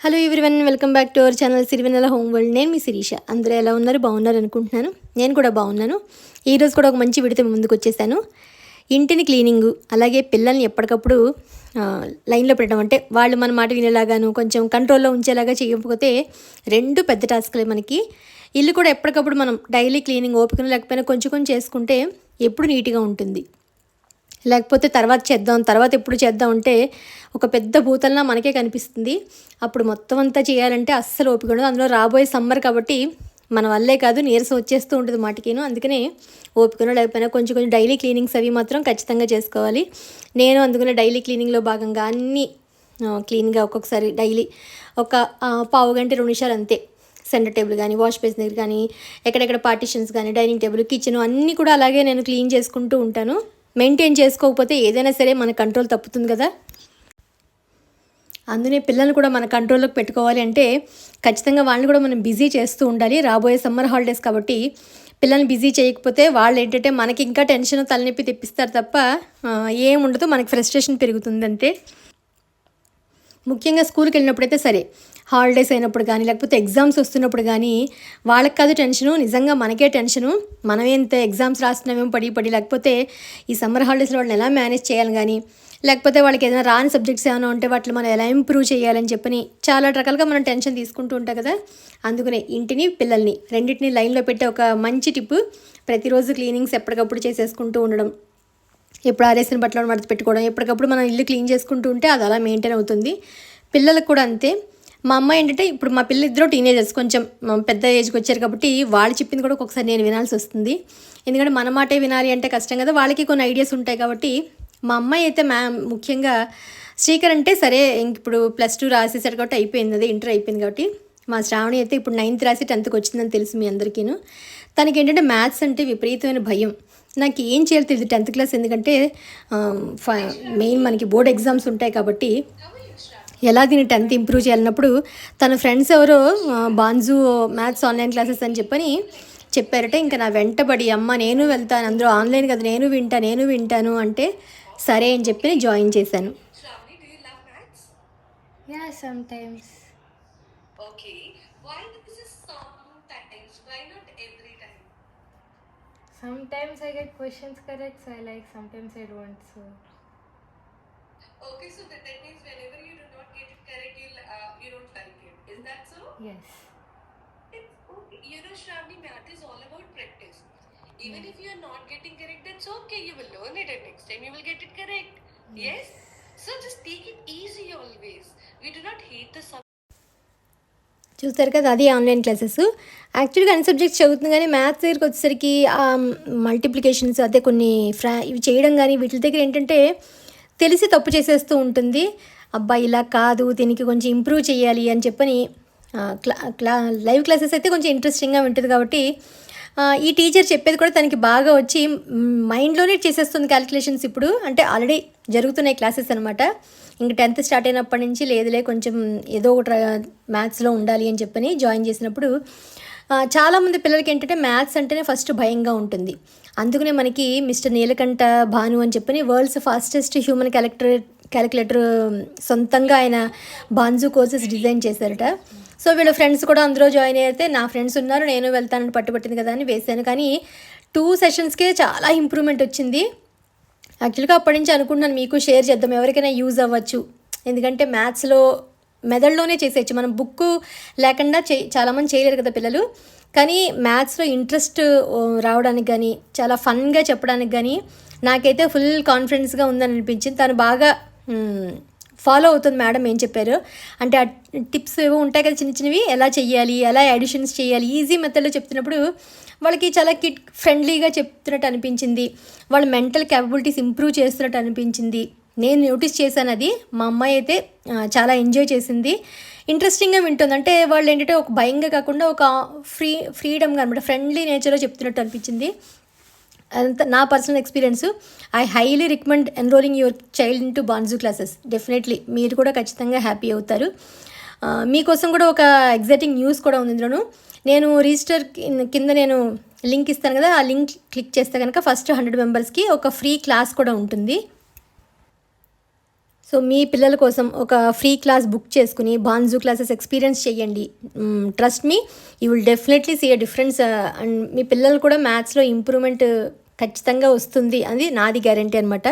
Hello everyone welcome back to our channel Sirivennela home world నేను మీ శిరీష. అందరూ ఎలా ఉన్నారు? బాగున్నారు అనుకుంటున్నాను. నేను కూడా బాగున్నాను. ఈరోజు కూడా ఒక మంచి విడితే ముందుకు వచ్చేసాను. ఇంటిని క్లీనింగు అలాగే పిల్లల్ని ఎప్పటికప్పుడు లైన్లో పెట్టడం అంటే వాళ్ళు మన మాట వినేలాగాను కొంచెం కంట్రోల్లో ఉంచేలాగా చేయకపోతే రెండు పెద్ద టాస్క్లే మనకి. ఇల్లు కూడా ఎప్పటికప్పుడు మనం డైలీ క్లీనింగ్ ఓపికను లేకపోయినా కొంచెం కొంచెం చేసుకుంటే ఎప్పుడు నీట్గా ఉంటుంది. లేకపోతే తర్వాత చేద్దాం తర్వాత ఎప్పుడు చేద్దాం అంటే ఒక పెద్ద భూతంలా మనకే కనిపిస్తుంది. అప్పుడు మొత్తం అంతా చేయాలంటే అస్సలు ఓపిక ఉండదు. అందులో రాబోయే సమ్మర్ కాబట్టి మన వల్లే కాదు నీరసం వచ్చేస్తూ ఉంటుంది మాటికేను. అందుకనే ఓపికను లేకపోయినా కొంచెం కొంచెం డైలీ క్లీనింగ్స్ అవి మాత్రం ఖచ్చితంగా చేసుకోవాలి. నేను అందుకనే డైలీ క్లీనింగ్లో భాగంగా అన్నీ క్లీన్గా ఒక్కొక్కసారి డైలీ ఒక పావు గంట రెండు నిమిషాలు అంతే. సెంటర్ టేబుల్ కానీ వాష్ బేసిన్ దగ్గర కానీ ఎక్కడెక్కడ పార్టిషన్స్ కానీ డైనింగ్ టేబుల్ కిచెన్ అన్నీ కూడా అలాగే నేను క్లీన్ చేసుకుంటూ ఉంటాను. మెయింటైన్ చేసుకోకపోతే ఏదైనా సరే మన కంట్రోల్ తప్పుతుంది కదా? అందునే పిల్లల్ని కూడా మన కంట్రోల్లోకి పెట్టుకోవాలి అంటే ఖచ్చితంగా వాళ్ళని కూడా మనం బిజీ చేస్తూ ఉండాలి. రాబోయే సమ్మర్ హాలిడేస్ కాబట్టి పిల్లల్ని బిజీ చేయకపోతే వాళ్ళు ఏంటంటే మనకి ఇంకా టెన్షన్ తలనొప్పి తెప్పిస్తారు తప్ప ఏం ఉండదు. మనకి ఫ్రస్ట్రేషన్ పెరుగుతుంది అంతే ముఖ్యంగా స్కూల్కి వెళ్ళినప్పుడైతే సరే హాలిడేస్ అయినప్పుడు కానీ లేకపోతే ఎగ్జామ్స్ వస్తున్నప్పుడు కానీ వాళ్ళకి కాదు టెన్షను నిజంగా మనకే టెన్షను. మనమే ఎంత ఎగ్జామ్స్ రాస్తున్నామేమో పడి పడి లేకపోతే ఈ సమ్మర్ హాలిడేస్లో వాళ్ళని ఎలా మేనేజ్ చేయాలి కానీ లేకపోతే వాళ్ళకి ఏదైనా రాని సబ్జెక్ట్స్ ఏమైనా ఉంటే వాటిని మనం ఎలా ఇంప్రూవ్ చేయాలని చెప్పని చాలా రకాలుగా మనం టెన్షన్ తీసుకుంటూ ఉంటాం కదా. అందుకనే ఇంటిని పిల్లల్ని రెండింటిని లైన్లో పెట్టే ఒక మంచి టిప్ ప్రతిరోజు క్లీనింగ్స్ ఎప్పటికప్పుడు చేసేసుకుంటూ ఉండడం. ఎప్పుడు ఆరేసిన బట్టలను మడత పెట్టుకోవడం ఎప్పటికప్పుడు మనం ఇల్లు క్లీన్ చేసుకుంటూ ఉంటే అది అలా మెయింటైన్ అవుతుంది. పిల్లలకు కూడా అంతే. మా అమ్మాయి ఏంటంటే ఇప్పుడు మా పిల్లలు ఇద్దరు టీనేజర్స్ కొంచెం పెద్ద ఏజ్కి వచ్చారు కాబట్టి వాళ్ళు చెప్పింది కూడా ఒక్కొక్కసారి నేను వినాల్సి వస్తుంది. ఎందుకంటే మన మాటే వినాలి అంటే కష్టం కదా. వాళ్ళకి కొన్ని ఐడియాస్ ఉంటాయి కాబట్టి మా అమ్మాయి అయితే మ్యామ్ ముఖ్యంగా శ్రీకర్ అంటే సరే ఇప్పుడు ప్లస్ టూ రాసేసాడు కాబట్టి అయిపోయింది. అది ఇంటర్ అయిపోయింది కాబట్టి మా శ్రావణి అయితే ఇప్పుడు నైన్త్ రాసి టెన్త్కి వచ్చిందని తెలుసు మీ అందరికీను. తనకి ఏంటంటే మ్యాథ్స్ అంటే విపరీతమైన భయం. నాకు ఏం చేయాలి తెలియదు టెన్త్ క్లాస్ ఎందుకంటే మెయిన్ మనకి బోర్డ్ ఎగ్జామ్స్ ఉంటాయి కాబట్టి ఎలా దీన్ని టెన్త్ ఇంప్రూవ్ చేయాలన్నప్పుడు తన ఫ్రెండ్స్ ఎవరో బాన్జు మ్యాథ్స్ ఆన్లైన్ క్లాసెస్ అని చెప్పని చెప్పారట. ఇంకా నా వెంటబడి అమ్మ నేను వెళ్తాను అందరూ ఆన్లైన్ కదా నేను వింటా నేను వింటాను అంటే సరే అని చెప్పి జాయిన్ చేశాను. Sometimes. I Okay, so that, that means whenever you do not get it correct, you uh, you don't like it. Is that so? yes. It's okay. You know, Shravani, math is all about practice. Even if you are not getting correct, that's okay. You will learn it, and next time you will get it correct. Yes. So just take it easy always. We do not hate the subject. చూస్తారు కదా అది online classes యాక్చువల్గా అన్ని subjects చదువుతుంది కానీ maths దగ్గరికి వచ్చేసరికి multiplications అదే కొన్ని ఫ్రా ఇవి చేయడం కానీ వీటి దగ్గర ఏంటంటే తెలిసి తప్పు చేసేస్తూ ఉంటుంది. అబ్బాయి ఇలా కాదు దీనికి కొంచెం ఇంప్రూవ్ చేయాలి అని చెప్పని క్లా క్లా లైవ్ క్లాసెస్ అయితే కొంచెం ఇంట్రెస్టింగ్గా ఉంటుంది కాబట్టి ఈ టీచర్ చెప్పేది కూడా తనకి బాగా వచ్చి మైండ్లోనే చేసేస్తుంది క్యాలిక్యులేషన్స్ ఇప్పుడు. అంటే ఆల్రెడీ జరుగుతున్నాయి క్లాసెస్ అనమాట ఇంక టెన్త్ స్టార్ట్ అయినప్పటి నుంచి లేదులే కొంచెం ఏదో ఒకటి మ్యాథ్స్లో ఉండాలి అని చెప్పని జాయిన్ చేసినప్పుడు చాలామంది పిల్లలకి ఏంటంటే మ్యాథ్స్ అంటేనే ఫస్ట్ భయంగా ఉంటుంది. అందుకనే మనకి మిస్టర్ నీలకంఠ భాను అని చెప్పని world's fastest human calculator calculator సొంతంగా ఆయన బాన్జు కోర్సెస్ డిజైన్ చేశారట. సో వీళ్ళ ఫ్రెండ్స్ కూడా అందులో జాయిన్ అయితే నా ఫ్రెండ్స్ ఉన్నారు నేను వెళ్తానని పట్టుబట్టింది కదా అని వేశాను కానీ టూ సెషన్స్కే చాలా ఇంప్రూవ్మెంట్ వచ్చింది. యాక్చువల్గా అప్పటి నుంచి అనుకున్నాను మీకు షేర్ చేద్దాం ఎవరికైనా యూజ్ అవ్వచ్చు. ఎందుకంటే మ్యాథ్స్లో మెదడులోనే చేసేయచ్చు. మనం బుక్ లేకుండా చే చాలామంది చేయలేరు కదా పిల్లలు. కానీ మ్యాథ్స్లో ఇంట్రెస్ట్ రావడానికి కానీ చాలా ఫన్గా చెప్పడానికి కానీ నాకైతే ఫుల్ కాన్ఫిడెన్స్గా ఉందని అనిపించింది. తను బాగా ఫాలో అవుతుంది మేడం ఏం చెప్పారు. అంటే ఆ టిప్స్ ఏవో ఉంటాయి కదా చిన్న చిన్నవి ఎలా చేయాలి ఎలా ఎడిషన్స్ చేయాలి ఈజీ మెథడ్లో చెప్తున్నప్పుడు వాళ్ళకి చాలా కిట్ ఫ్రెండ్లీగా చెప్తున్నట్టు అనిపించింది. వాళ్ళ మెంటల్ క్యాపబిలిటీస్ ఇంప్రూవ్ చేస్తున్నట్టు అనిపించింది. నేను నోటీస్ చేశాను అది. మా అమ్మాయి అయితే చాలా ఎంజాయ్ చేసింది. ఇంట్రెస్టింగ్గా వింటుంది. అంటే వాళ్ళు ఏంటంటే ఒక భయంగా కాకుండా ఒక ఫ్రీ ఫ్రీడమ్గా అనమాట ఫ్రెండ్లీ నేచర్లో చెప్తున్నట్టు అనిపించింది. అంత నా personal experience I highly recommend enrolling your child into Bhanzu classes definitely మీరు కూడా ఖచ్చితంగా హ్యాపీ అవుతారు. మీకోసం కూడా ఒక ఎగ్జైటింగ్ న్యూస్ కూడా ఉంది ఇందులోను. నేను రిజిస్టర్ కింద నేను లింక్ ఇస్తాను కదా ఆ లింక్ క్లిక్ చేస్తే కనుక ఫస్ట్ హండ్రెడ్ మెంబర్స్కి ఒక ఫ్రీ క్లాస్ కూడా ఉంటుంది. సో మీ పిల్లల కోసం ఒక ఫ్రీ క్లాస్ బుక్ చేసుకుని బాన్జూ క్లాసెస్ ఎక్స్పీరియన్స్ చేయండి. Trust me you will definitely see a difference and మీ పిల్లలు కూడా మ్యాథ్స్లో ఇంప్రూవ్మెంట్ ఖచ్చితంగా వస్తుంది అది నాది గ్యారంటీ అనమాట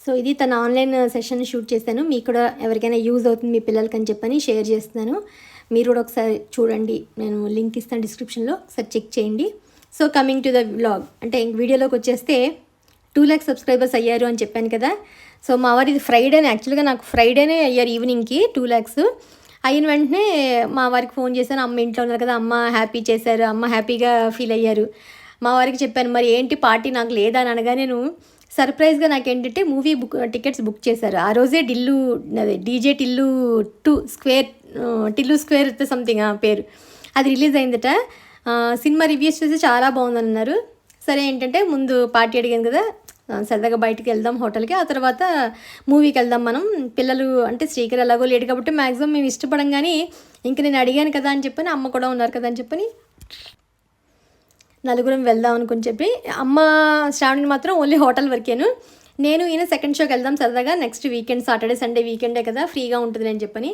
సో ఇది తన ఆన్లైన్ సెషన్ షూట్ చేశాను. మీకు కూడా ఎవరికైనా యూజ్ అవుతుంది మీ పిల్లలకి అని చెప్పని షేర్ చేస్తున్నాను. మీరు కూడా ఒకసారి చూడండి. నేను లింక్ ఇస్తాను డిస్క్రిప్షన్లో ఒకసారి చెక్ చేయండి. So coming to the vlog అంటే వీడియోలోకి వచ్చేస్తే టూ ల్యాక్స్ సబ్స్క్రైబర్స్ అయ్యారు అని చెప్పాను కదా. సో మా వారు ఇది ఫ్రైడేనే. యాక్చువల్గా నాకు ఫ్రైడేనే అయ్యారు ఈవినింగ్కి టూ ల్యాక్స్. అయిన వెంటనే మా వారికి ఫోన్ చేశాను. అమ్మ ఇంట్లో ఉన్నారు కదా అమ్మ హ్యాపీ చేశారు అమ్మ హ్యాపీగా ఫీల్ అయ్యారు. మా వారికి చెప్పాను మరి ఏంటి పార్టీ? నాకు లేదా? అని అనగా నేను సర్ప్రైజ్గా నాకు ఏంటంటే మూవీ బుక్ టికెట్స్ బుక్ చేశారు. ఆ రోజే డిల్లు అదే D J Tillu two square Tillu square something ఆ పేరు. అది రిలీజ్ అయిందట. సినిమా రివ్యూస్ చూసి చాలా బాగుందన్నారు. సరే ఏంటంటే ముందు పార్టీ అడిగాను కదా సరదాగా బయటికి వెళ్దాం హోటల్కి. ఆ తర్వాత మూవీకి వెళ్దాం మనం. పిల్లలు అంటే శ్రీకర్ ఎలాగో లేడు కాబట్టి మ్యాక్సిమం మేము ఇష్టపడం కానీ ఇంక నేను అడిగాను కదా అని చెప్పని అమ్మ కూడా ఉన్నారు కదా అని చెప్పని నలుగురం వెళ్దాం అనుకుని చెప్పి అమ్మ శ్రావణిని మాత్రం ఓన్లీ హోటల్ వరకేను. నేను ఈయన సెకండ్ షోకి వెళ్దాం సరదాగా నెక్స్ట్ వీకెండ్ సాటర్డే సండే వీకెండే కదా ఫ్రీగా ఉంటుంది అని చెప్పని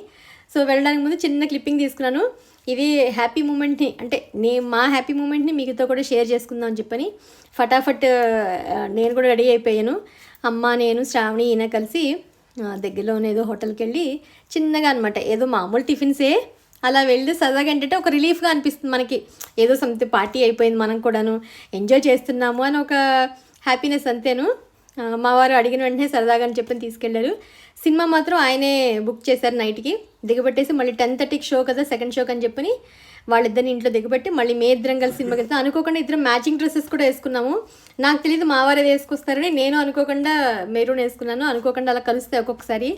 సో వెళ్ళడానికి ముందు చిన్న క్లిప్పింగ్ తీసుకున్నాను. ఇది హ్యాపీ మూమెంట్ని అంటే నే మా హ్యాపీ మూమెంట్ని మీతో కూడా షేర్ చేసుకుందాం అని చెప్పని ఫటాఫట్ నేను కూడా రెడీ అయిపోయాను. అమ్మ నేను శ్రావణి ఈయన కలిసి ఆ, దగ్గరలోనే ఏదో హోటల్కి వెళ్ళి చిన్నగా అనమాట ఏదో మామూలు టిఫిన్సే. అలా వెళ్ళి సరదాగా ఏంటంటే ఒక రిలీఫ్గా అనిపిస్తుంది మనకి. ఏదో సంథింగ్ పార్టీ అయిపోయింది మనం కూడాను. ఎంజాయ్ చేస్తున్నాము అని ఒక హ్యాపీనెస్ అంతేను. మా వారు అడిగిన వెంటనే సరదాగా అని చెప్పని తీసుకెళ్ళారు సినిమా మాత్రం ఆయనే బుక్ చేశారు నైట్కి. దిగబెట్టేసి మళ్ళీ టెన్ థర్టీకి షో కదా సెకండ్ షోకి అని చెప్పని వాళ్ళిద్దరిని ఇంట్లో దిగబెట్టి మళ్ళీ మే ఇద్దరం కలిసి సినిమాకి వెళ్తాం అనుకోకుండా ఇద్దరం మ్యాచింగ్ డ్రెస్సెస్ కూడా వేసుకున్నాము. నాకు తెలియదు మా వారు వేసుకొస్తారని నేను అనుకోకుండా మెరూన్ వేసుకున్నాను. అనుకోకుండా అలా కలుస్తాయి ఒక్కొక్కసారి.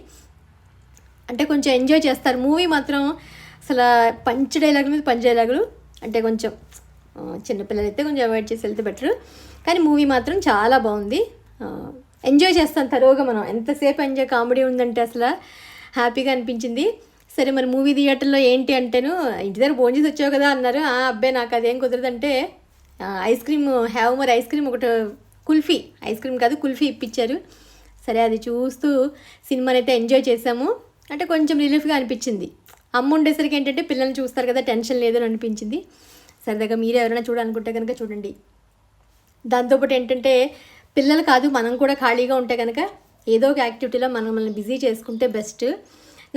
అంటే కొంచెం ఎంజాయ్ చేస్తారు. మూవీ మాత్రం అసలు పంచ్ డైలాగుల మీద పంచ్ డైలాగులు. అంటే కొంచెం చిన్నపిల్లలు అయితే కొంచెం అవాయిడ్ చేసి వెళ్తే బెటర్. కానీ మూవీ మాత్రం చాలా బాగుంది. ఎంజాయ్ చేస్తాం తరువుగా మనం. ఎంతసేపు ఎంజాయ్ కామెడీ ఉందంటే అసలు హ్యాపీగా అనిపించింది. సరే మరి మూవీ థియేటర్లో ఏంటి అంటేను ఇంటి దగ్గర భోజనం చేసి వచ్చావు కదా అన్నారు. ఆ అబ్బాయి నాకు అదేం కుదరదంటే ఐస్ క్రీమ్ హ్యావ్ మరి ఐస్ క్రీమ్ ఒకటి కుల్ఫీ. ఐస్ క్రీమ్ కాదు కుల్ఫీ ఇప్పించారు సరే అది చూస్తూ సినిమాని అయితే ఎంజాయ్ చేసాము. అంటే కొంచెం రిలీఫ్గా అనిపించింది. అమ్మ ఉండేసరికి ఏంటంటే పిల్లల్ని చూస్తారు కదా టెన్షన్ లేదని అనిపించింది. సరదాగా మీరు ఎవరైనా చూడాలనుకుంటే కనుక చూడండి. దాంతోపాటు ఏంటంటే పిల్లలు కాదు మనం కూడా ఖాళీగా ఉంటే కనుక ఏదో ఒక యాక్టివిటీలో మనం మనల్ని బిజీ చేసుకుంటే బెస్ట్.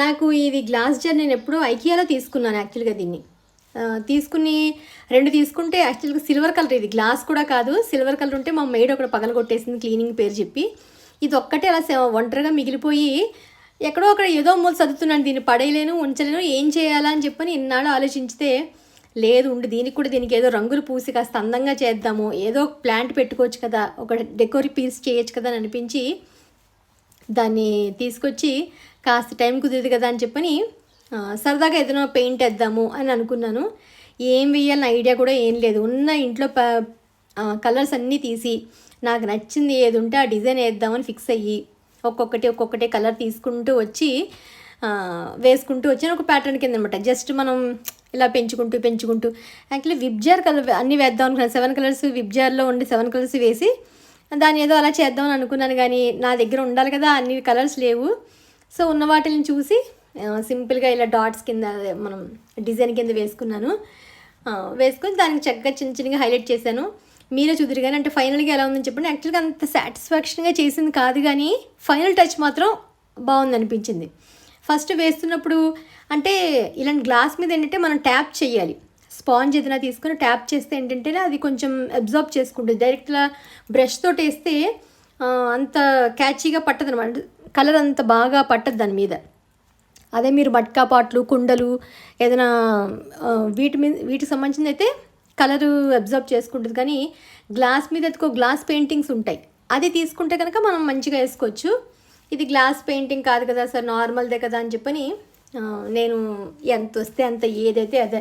నాకు ఇది గ్లాస్ జార్ నేను ఎప్పుడూ ఐకియాలో తీసుకున్నాను యాక్చువల్గా దీన్ని. తీసుకుని రెండు తీసుకుంటే యాక్చువల్గా సిల్వర్ కలర్ ఇది. గ్లాస్ కూడా కాదు సిల్వర్ కలర్ ఉంటే మా మెయిడ్ ఒకటి పగల కొట్టేసింది క్లీనింగ్ పేరు చెప్పి. ఇది ఒక్కటే అలా ఒంటరిగా మిగిలిపోయి ఎక్కడో అక్కడ ఏదో మూలు చదువుతున్నాను దీన్ని పడేయలేను ఉంచలేను ఏం చేయాలా అని చెప్పని ఇన్నాళ్ళు ఆలోచించితే లేదు ఉండి దీనికి కూడా దీనికి ఏదో రంగులు పూసి కాస్త అందంగా చేద్దాము. ఏదో ప్లాంట్ పెట్టుకోవచ్చు కదా ఒక డెకోరీ పీస్ చేయొచ్చు కదా అని అనిపించి దాన్ని తీసుకొచ్చి కాస్త టైం కుదిరింది కదా అని చెప్పని సరదాగా ఏదైనా పెయింట్ వేద్దాము అని అనుకున్నాను. ఏం వేయాలని ఐడియా కూడా ఏం లేదు. ఉన్న ఇంట్లో ప కలర్స్ అన్నీ తీసి నాకు నచ్చింది ఏది ఉంటే ఆ డిజైన్ వేద్దామని ఫిక్స్ అయ్యి ఒక్కొక్కటి ఒక్కొక్కటి కలర్ తీసుకుంటూ వచ్చి వేసుకుంటూ వచ్చిన. ఒక ప్యాటర్న్ కింద అనమాట జస్ట్ మనం ఇలా పెంచుకుంటూ పెంచుకుంటూ. యాక్చువల్లీ విబ్జార్ కలర్ అన్నీ వేద్దాం అనుకున్నాను. సెవెన్ కలర్స్ విబ్జార్లో ఉండి సెవెన్ కలర్స్ వేసి దాన్ని ఏదో అలా చేద్దామని అనుకున్నాను కానీ నా దగ్గర ఉండాలి కదా అన్ని కలర్స్ లేవు. సో ఉన్న వాటిని చూసి సింపుల్గా ఇలా డాట్స్ కింద మనం డిజైన్ కింద వేసుకున్నాను. వేసుకొని దానికి చక్కగా చిన్న చిన్నగా హైలైట్ చేశాను. మీరే చూద్దరు కానీ అంటే ఫైనల్గా ఎలా ఉందని చెప్పండి. యాక్చువల్గా అంత సాటిస్ఫాక్షన్గా చేసింది కాదు కానీ ఫైనల్ టచ్ మాత్రం బాగుంది అనిపించింది ఫస్ట్ వేస్తున్నప్పుడు అంటే ఇలాంటి గ్లాస్ మీద ఏంటంటే మనం ట్యాప్ చేయాలి. స్పాంజ్ ఏదైనా తీసుకొని ట్యాప్ చేస్తే ఏంటంటే అది కొంచెం అబ్జర్వ్ చేసుకుంటుంది. డైరెక్ట్గా బ్రష్ తోటి వేస్తే అంత క్యాచీగా పట్టదు అనమాట కలర్ అంత బాగా పట్టదు దాని మీద. అదే మీరు మట్కా పాట్లు కుండలు ఏదైనా వీటి మీద వీటికి సంబంధించింది అయితే కలరు అబ్జర్వ్ చేసుకుంటుంది. కానీ గ్లాస్ మీద ఎత్తుకో గ్లాస్ పెయింటింగ్స్ ఉంటాయి. అది తీసుకుంటే కనుక మనం మంచిగా వేసుకోవచ్చు. ఇది గ్లాస్ పెయింటింగ్ కాదు కదా సార్ నార్మల్దే కదా అని చెప్పని నేను ఎంత వస్తే అంత ఏదైతే అదే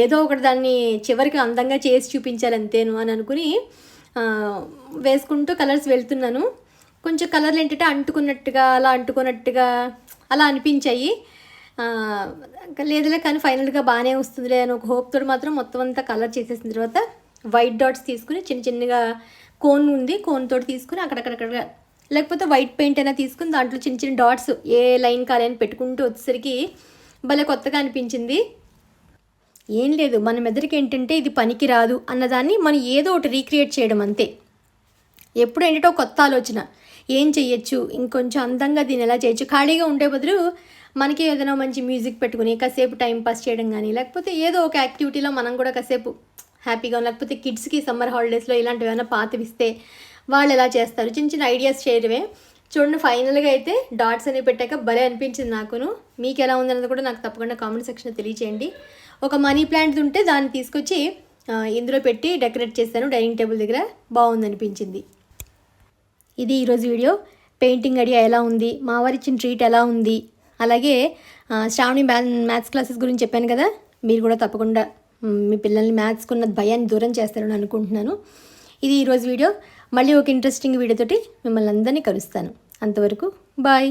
ఏదో ఒకటి దాన్ని చివరికి అందంగా చేసి చూపించాలి అంతేను అని అనుకుని వేసుకుంటూ కలర్స్ వెళ్తున్నాను. కొంచెం కలర్లు ఏంటంటే అంటుకున్నట్టుగా అలా అంటుకున్నట్టుగా అలా అనిపించాయి. లేదులే కానీ ఫైనల్గా బాగానే వస్తుందిలే అని ఒక హోప్తో మాత్రం మొత్తం అంతా కలర్ చేసేసిన తర్వాత వైట్ డాట్స్ తీసుకుని చిన్న చిన్నగా కోన్ ఉంది. కోన్ తోటి తీసుకుని అక్కడక్కడక్కడ లేకపోతే వైట్ పెయింట్ అయినా తీసుకుని దాంట్లో చిన్న చిన్న డాట్స్ ఏ లైన్ కాలని పెట్టుకుంటూ వచ్చేసరికి భలే కొత్తగా అనిపించింది. ఏం లేదు మన మెదడుకి ఏంటంటే ఇది పనికి రాదు అన్నదాన్ని మనం ఏదో ఒకటి రీక్రియేట్ చేయడం అంతే. ఎప్పుడు ఏంటంటే ఒక కొత్త ఆలోచన. ఏం చెయ్యొచ్చు? ఇంకొంచెం అందంగా దీన్ని ఎలా చేయొచ్చు? ఖాళీగా ఉండే బదులు మనకి ఏదైనా మంచి మ్యూజిక్ పెట్టుకుని కాసేపు టైం పాస్ చేయడం కానీ లేకపోతే ఏదో ఒక యాక్టివిటీలో మనం కూడా కాసేపు హ్యాపీగా లేకపోతే కిడ్స్కి సమ్మర్ హాలిడేస్లో ఇలాంటివి ఏమైనా పాతవిస్తే వాళ్ళు ఎలా చేస్తారు? చిన్న చిన్న ఐడియాస్ చేయడమే చూడండి ఫైనల్గా అయితే డాట్స్ అనేవి పెట్టాక భలే అనిపించింది నాకును. మీకు ఎలా ఉందన్నది కూడా నాకు తప్పకుండా కామెంట్ సెక్షన్లో తెలియచేయండి. ఒక మనీ ప్లాంట్ ఉంటే దాన్ని తీసుకొచ్చి ఇందులో పెట్టి డెకరేట్ చేశాను డైనింగ్ టేబుల్ దగ్గర. బాగుంది అనిపించింది ఇది ఈరోజు వీడియో. పెయింటింగ్ ఐడియా ఎలా ఉంది? మా వారి ఇచ్చిన ట్రీట్ ఎలా ఉంది? అలాగే శ్రావణి మ్యాథ్స్ క్లాసెస్ గురించి చెప్పాను కదా? మీరు కూడా తప్పకుండా మీ పిల్లల్ని మ్యాథ్స్కున్న భయాన్ని దూరం చేస్తారని అనుకుంటున్నాను. ఇది ఈరోజు వీడియో. మళ్ళీ ఒక ఇంట్రెస్టింగ్ వీడియోతోటి మిమ్మల్ని అందరినీ కలుస్తాను. అంతవరకు బాయ్